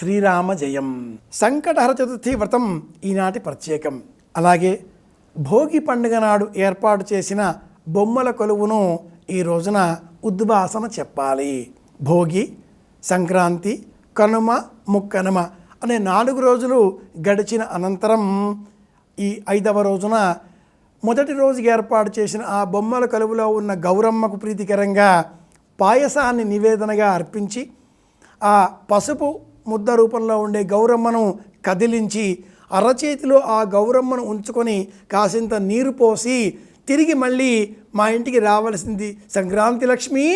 శ్రీరామ జయం సంకటహర చతుర్థి వ్రతం ఈనాటి ప్రత్యేకం. అలాగే భోగి పండుగ నాడు ఏర్పాటు చేసిన బొమ్మల కొలువును ఈ రోజున ఉద్వాసన చెప్పాలి. భోగి సంక్రాంతి కనుమ ముక్కనుమ అనే నాలుగు రోజులు గడిచిన అనంతరం ఈ ఐదవ రోజున మొదటి రోజు ఏర్పాటు చేసిన ఆ బొమ్మల కలువులో ఉన్న గౌరమ్మకు ప్రీతికరంగా పాయసాన్ని నివేదనగా అర్పించి ఆ పసుపు ముద్ద రూపంలో ఉండే గౌరమ్మను కదిలించి అరచేతిలో ఆ గౌరమ్మను ఉంచుకొని కాసింత నీరు పోసి తిరిగి మళ్ళీ మా ఇంటికి రావలసింది సంక్రాంతి లక్ష్మి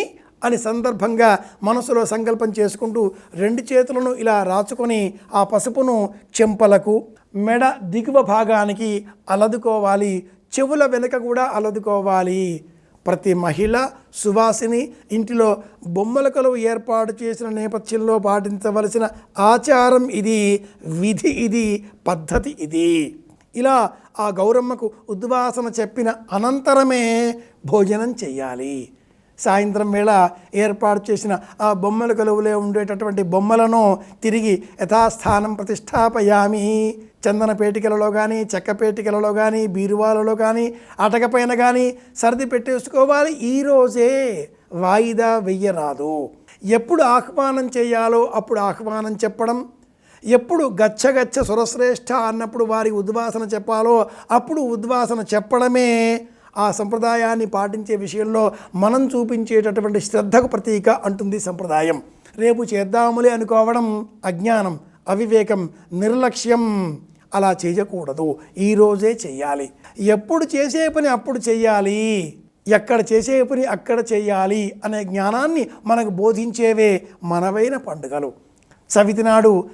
అని సందర్భంగా మనసులో సంకల్పం చేసుకుంటూ రెండు చేతులను ఇలా రాచుకొని ఆ పసుపును చెంపలకు మెడ దిగువ భాగానికి అలదుకోవాలి చెవుల వెనుక కూడా అలదుకోవాలి. ప్రతి మహిళ సువాసిని ఇంటిలో బొమ్మల కొలువు ఏర్పాటు చేసిన నేపథ్యంలో పాటించవలసిన ఆచారం ఇది విధి ఇది పద్ధతి ఇది. ఇలా ఆ గౌరమ్మకు ఉద్వాసన చెప్పిన అనంతరమే భోజనం చెయ్యాలి సాయంత్రం వేళ ఏర్పాటు చేసిన ఆ బొమ్మల కొలువులో ఉండేటటువంటి బొమ్మలను తిరిగి యథాస్థానం ప్రతిష్టాపయామి. చందన పేటికలలో కానీ చెక్క పేటికలలో కానీ బీరువాలలో కానీ అటకపైన కానీ సర్ది పెట్టేసుకోవాలి. ఈరోజే వాయిదా వెయ్యరాదు. ఎప్పుడు ఆహ్వానం చేయాలో అప్పుడు ఆహ్వానం చెప్పడం. ఎప్పుడు గచ్చగచ్చ సురశ్రేష్ఠ అన్నప్పుడు వారి ఉద్వాసన చెప్పాలో అప్పుడు ఉద్వాసన చెప్పడమే ఆ సంప్రదాయాన్ని పాటించే విషయంలో మనం చూపించేటటువంటి శ్రద్ధకు ప్రతీక అంటుంది సంప్రదాయం. రేపు చేద్దాములే అనుకోవడం అజ్ఞానం అవివేకం నిర్లక్ష్యం అలా చేయకూడదు. ఈరోజే చేయాలి. ఎప్పుడు చేసే పని అప్పుడు చేయాలి. ఎక్కడ చేసే పని అక్కడ చేయాలి అనే జ్ఞానాన్ని మనకు బోధించేవే మనవైన పండుగలు. చవితి నాడు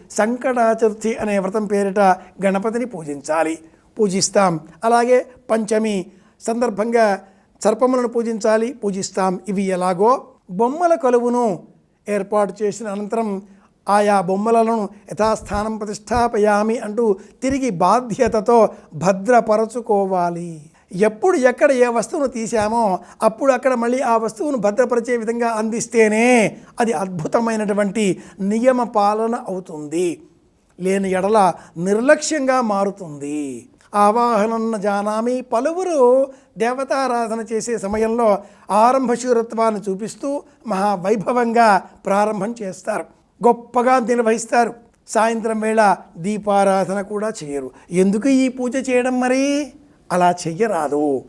అనే వ్రతం పేరిట గణపతిని పూజించాలి. పూజిస్తాం. అలాగే పంచమి సందర్భంగా సర్పములను పూజించాలి పూజిస్తాం. ఇవి ఎలాగో బొమ్మల కొలువును ఏర్పాటు చేసిన అనంతరం ఆయా బొమ్మలను యథాస్థానం ప్రతిష్టాపయామి అంటూ తిరిగి బాధ్యతతో భద్రపరచుకోవాలి. ఎప్పుడు ఎక్కడ ఏ వస్తువును తీసామో అప్పుడు అక్కడ మళ్ళీ ఆ వస్తువును భద్రపరిచే విధంగా అందిస్తేనే అది అద్భుతమైనటువంటి నియమ పాలన అవుతుంది. లేని ఎడల నిర్లక్ష్యంగా మారుతుంది. ఆవాహనన్న జానామి పలువురు దేవతారాధన చేసే సమయంలో ఆరంభశూరత్వాన్ని చూపిస్తూ మహావైభవంగా ప్రారంభం చేస్తారు. గొప్పగా నిర్వహిస్తారు. సాయంత్రం వేళ దీపారాధన కూడా చేయరు. ఎందుకు ఈ పూజ చేయడం మరి? అలా చెయ్యరాదు.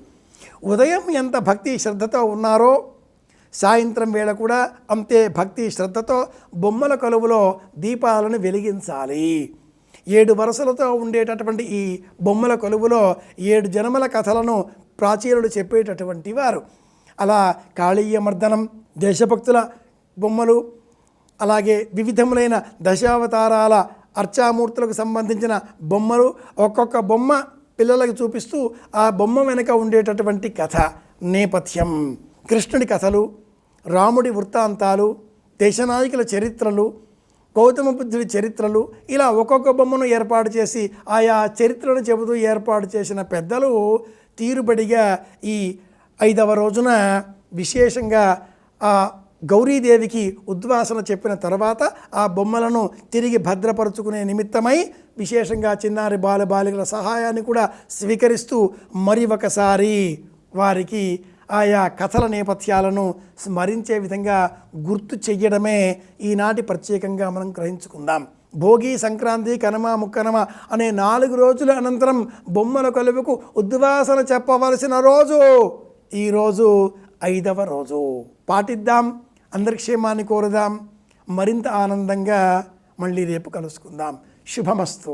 ఉదయం ఎంత భక్తి శ్రద్ధతో ఉన్నారో సాయంత్రం వేళ కూడా అంతే భక్తి శ్రద్ధతో బొమ్మల కొలువులో దీపాలను వెలిగించాలి. ఏడు వరుసలతో ఉండేటటువంటి ఈ బొమ్మల కొలువులో ఏడు జనమల కథలను ప్రాచీనులు చెప్పేటటువంటి వారు. అలా కాళీయ మర్దనం దేశభక్తుల బొమ్మలు అలాగే వివిధములైన దశావతారాల అర్చామూర్తులకు సంబంధించిన బొమ్మలు ఒక్కొక్క బొమ్మ పిల్లలకు చూపిస్తూ ఆ బొమ్మ వెనుక ఉండేటటువంటి కథ నేపథ్యం. కృష్ణుడి కథలు రాముడి వృత్తాంతాలు దేశనాయకుల చరిత్రలు గౌతమ బుద్ధుడి చరిత్రలు ఇలా ఒక్కొక్క బొమ్మను ఏర్పాటు చేసి ఆయా చరిత్రను చెబుతూ ఏర్పాటు చేసిన పెద్దలు తీరుబడిగా ఈ ఐదవ రోజున విశేషంగా ఆ గౌరీదేవికి ఉద్వాసన చెప్పిన తర్వాత ఆ బొమ్మలను తిరిగి భద్రపరుచుకునే నిమిత్తమై విశేషంగా చిన్నారి బాల బాలికల సహాయాన్ని కూడా స్వీకరిస్తూ మరి ఒకసారి వారికి ఆయా కథల నేపథ్యాలను స్మరించే విధంగా గుర్తు చెయ్యడమే ఈనాటి ప్రత్యేకంగా మనం గ్రహించుకుందాం. భోగి సంక్రాంతి కనమ ముక్కనమ అనే నాలుగు రోజుల అనంతరం బొమ్మల కొలువుకు ఉద్వాసన చెప్పవలసిన రోజు ఈరోజు ఐదవ రోజు. పాటిద్దాం అందరి క్షేమాన్ని కోరుదాం. మరింత ఆనందంగా మళ్ళీ రేపు కలుసుకుందాం. శుభమస్తు.